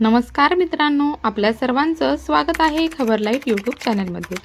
नमस्कार मित्रांनो आपल्या सर्वांचं स्वागत आहे खबर लाइट यूट्यूब चॅनलमध्ये.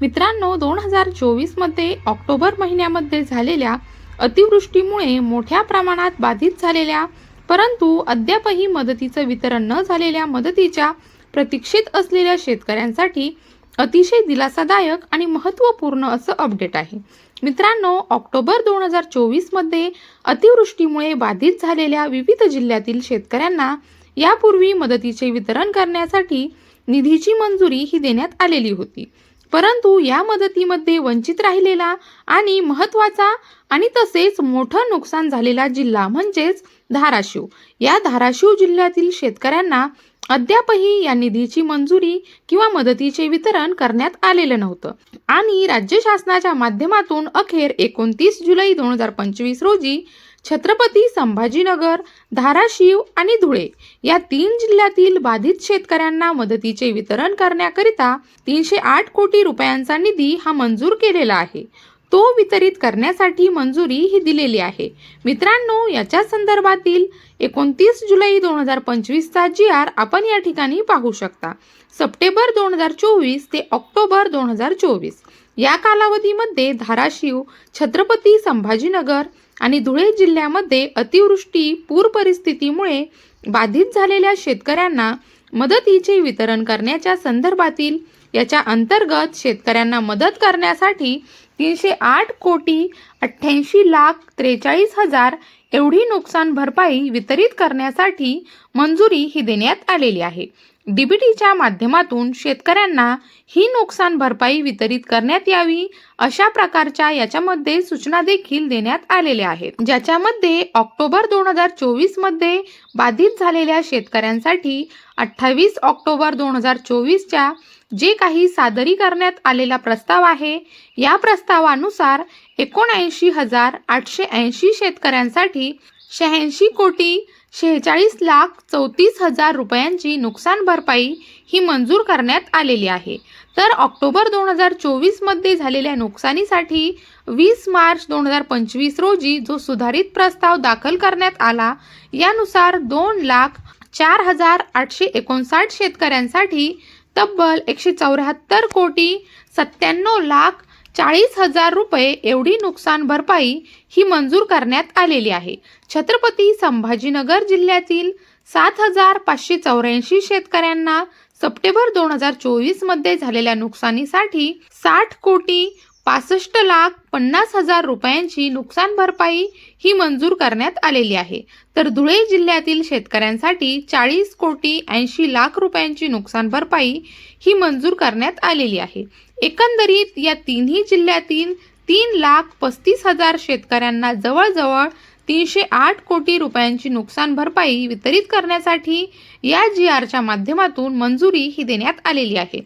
मित्रांनो दोन हजार चोवीसमध्ये ऑक्टोबर महिन्यामध्ये झालेल्या अतिवृष्टीमुळे मोठ्या प्रमाणात बाधित झालेल्या परंतु अद्यापही मदतीचं वितरण न झालेल्या मदतीच्या प्रतीक्षेत असलेल्या शेतकऱ्यांसाठी अतिशय दिलासादायक आणि महत्त्वपूर्ण असं अपडेट आहे. मित्रांनो ऑक्टोबर दोन हजार चोवीसमध्ये अतिवृष्टीमुळे बाधित झालेल्या विविध जिल्ह्यातील शेतकऱ्यांना यापूर्वी मदतीचे वितरण करण्यासाठी निधीची मंजुरी ही देण्यात आलेली होती. परंतु या मदतीमध्ये वंचित राहिलेला आणि महत्त्वाचा आणि तसेच मोठं नुकसान झालेला जिल्हा म्हणजेच धाराशिव. या धाराशिव जिल्ह्यातील शेतकऱ्यांना अद्यापही या निधीची मंजुरी किंवा मदतीचे वितरण करण्यात आलेलं नव्हतं. आणि राज्य शासनाच्या माध्यमातून अखेर एकोणतीस जुलै दोन हजार पंचवीस रोजी छत्रपती संभाजीनगर धाराशिव आणि धुळे या तीन जिल्ह्यातील बाधित शेतकऱ्यांना मदतीचे वितरण करण्याकरिता तीनशे आठ कोटी रुपयांचा निधी हा मंजूर केलेला आहे. तो वितरित करण्यासाठी मंजुरी ही दिलेली आहे. मित्रांनो याच्या संदर्भातील एकोणतीस जुलै दोन हजार पंचवीसचा जी आर आपण या ठिकाणी पाहू शकता. सप्टेंबर दोन हजार चोवीस ते ऑक्टोबर दोन हजार चोवीस. या कालावधीमध्ये धाराशिव छत्रपती संभाजीनगर आणि धुळे जिल्ह्यामध्ये अतिवृष्टी पूर परिस्थितीमुळे बाधित झालेल्या शेतकऱ्यांना मदतीचे वितरण करण्याच्या संदर्भातील याच्या अंतर्गत शेतकऱ्यांना मदत करण्यासाठी तीनशे आठ कोटी अठ्ठ्याऐंशी लाख त्रेचाळीस हजार एवढी नुकसान भरपाई वितरित करण्यासाठी मंजुरी ही देण्यात आलेली आहे. डीबीटीच्या माध्यमातून शेतकऱ्यांना ही नुकसान भरपाई वितरित करण्यात यावी अशा प्रकारच्या याच्यामध्ये सूचना देखील देण्यात आलेल्या आहेत. ज्याच्यामध्ये ऑक्टोबर दोन हजार चोवीसमध्ये बाधित झालेल्या शेतकऱ्यांसाठी अठ्ठावीस ऑक्टोबर दोन हजार चोवीसच्या जे काही सादरी करण्यात आलेला प्रस्ताव आहे या प्रस्तावानुसार एकोणऐंशी हजार आठशे ऐंशी शेतकऱ्यांसाठी शहाऐंशी कोटी शेहेचाळीस लाख चौतीस हजार रुपयांची नुकसान भरपाई ही मंजूर करण्यात आलेली आहे. तर ऑक्टोबर दोन हजार चोवीसमध्ये झालेल्या नुकसानीसाठी वीस मार्च दोन हजार पंचवीस रोजी जो सुधारित प्रस्ताव दाखल करण्यात आला यानुसार दोन लाख चार हजार आठशे एकोणसाठ शेतकऱ्यांसाठी तब्बल एकशे चौऱ्याहत्तर कोटी सत्त्याण्णव लाख चाळीस हजार रुपये एवढी नुकसान भरपाई ही मंजूर करण्यात आलेली आहे. छत्रपती संभाजीनगर जिल्ह्यातील सात हजार पाचशे चौऱ्याऐंशी शेतकऱ्यांना सप्टेंबर दोन हजार चोवीसमध्ये झालेल्या नुकसानीसाठी साठ कोटी पासष्ट लाख पन्नास हजार रुपयांची नुकसान भरपाई ही मंजूर करण्यात आलेली आहे. तर धुळे जिल्ह्यातील शेतकऱ्यांसाठी चाळीस कोटी ऐंशी लाख रुपयांची नुकसान भरपाई ही मंजूर करण्यात आलेली आहे. एकंदरीत या तिन्ही जिल्ह्यातील तीन लाख पस्तीस हजार शेतकऱ्यांना जवळजवळ तीनशे आठ कोटी रुपयांची नुकसान भरपाई वितरित करण्यासाठी या जी आरच्या माध्यमातून मंजुरी ही देण्यात आलेली आहे.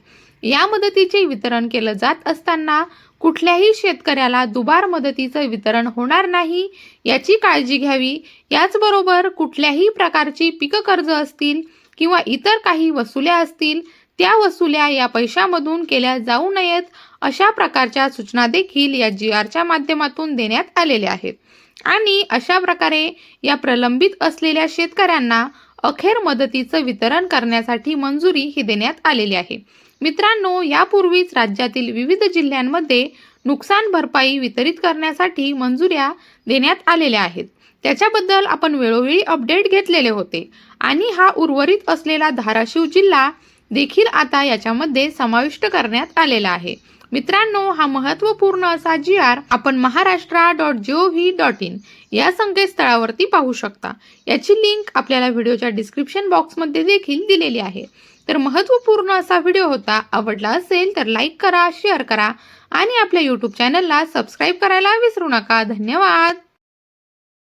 या मदतीचे वितरण केलं जात असताना कुठल्याही शेतकऱ्याला दुबार मदतीचं वितरण होणार नाही याची काळजी घ्यावी. याचबरोबर कुठल्याही प्रकारची पीक कर्ज असतील किंवा इतर काही वसुल्या असतील त्या वसुल्या या पैशामधून केल्या जाऊ नयेत अशा प्रकारच्या सूचना देखील या जी आरच्या माध्यमातून देण्यात आलेल्या आहेत. आणि अशा प्रकारे या प्रलंबित असलेल्या शेतकऱ्यांना अखेर मदतीचं वितरण करण्यासाठी मंजुरी ही देण्यात आलेली आहे. मित्रांनो यापूर्वीच राज्यातील विविध जिल्ह्यांमध्ये नुकसान भरपाई वितरित करण्यासाठी मंजुऱ्या देण्यात आलेल्या आहेत. त्याच्याबद्दल आपण वेळोवेळी अपडेट घेतलेले होते. आणि हा उर्वरित असलेला धाराशिव जिल्हा देखील आता याच्यामध्ये समाविष्ट करण्यात आलेला आहे. मित्रांनो हा महत्त्वपूर्ण असा जी आर आपण Maharashtra dot G O V dot in या संकेतस्थळावरती पाहू शकता. याची लिंक आपल्याला व्हिडिओच्या डिस्क्रिप्शन बॉक्समध्ये देखील दिलेली आहे. तर महत्त्वपूर्ण असा व्हिडिओ होता आवडला असेल तर लाईक करा शेअर करा आणि आपल्या यूट्यूब चॅनलला सबस्क्राईब करायला विसरू नका. धन्यवाद!